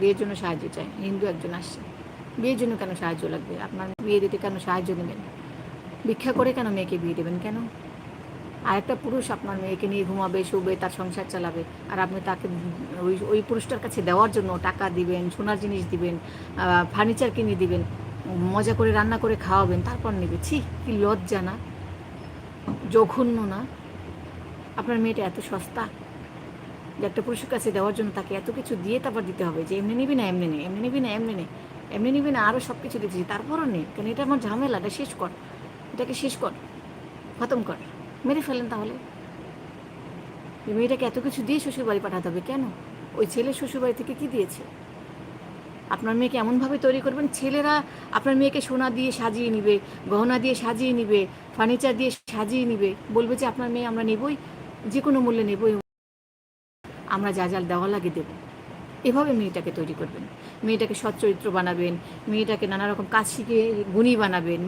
বিয়ের জন্য সাহায্য চাই। হিন্দু একজন আসছে। বিয়ের জন্য কেন সাহায্য লাগবে? আপনার বিয়ে দিতে কেন সাহায্য নেবেন ভিক্ষা করে কেন মেয়েকে বিয়ে দেবেন কেন? আর একটা পুরুষ আপনার মেয়েকে নিয়ে ঘুমাবে, শুবে, তার সংসার চালাবে, আর আপনি তাকে ওই ওই পুরুষটার কাছে দেওয়ার জন্য টাকা দিবেন, সোনার জিনিস দিবেন ফার্নিচার কিনে দিবেন, মজা করে রান্না করে খাওয়াবেন, তারপর নেবে। ছি, কি লজ্জা না? জঘন্য না? আপনার মেয়েটা এত সস্তা। একটা পুরুষের কাছে দেওয়ার জন্য তাকে এত কিছু দিয়ে তারপর দিতে হবে যে এমনি নিবি না, এমনি নেই এমনি নিবি না, এমনি নেই এমনি নিবি না আরও সব কিছু দিতেছি তারপরও নেই কেন এটা আমার ঝামেলা এটা শেষ কর। এটাকে শেষ কর, খতম কর। মেরে ফেলেন তাহলে। এই মেয়েটাকে এত কিছু দিয়ে শ্বশুর বাড়ি পাঠাতে হবে কেন? ওই ছেলে শ্বশুর বাড়ি থেকে কি দিয়েছে? আপনার মেয়েকে এমনভাবে তৈরি করবেন, ছেলেরা আপনার মেয়েকে সোনা দিয়ে সাজিয়ে নিবে, গহনা দিয়ে সাজিয়ে নিবে ফার্নিচার দিয়ে সাজিয়ে নিবে, বলবে যে আপনার মেয়ে আমরা নেবই, যে কোনো মূল্যে নেবই। আমরা যা যা দেওয়া লাগে দেবো। এভাবে মেয়েটাকে তৈরি করবেন। মেয়েটাকে সচ্চরিত্র বানাবেন, মেয়েটাকে নানা রকম কাজ শিখে গুণী বানাবেন।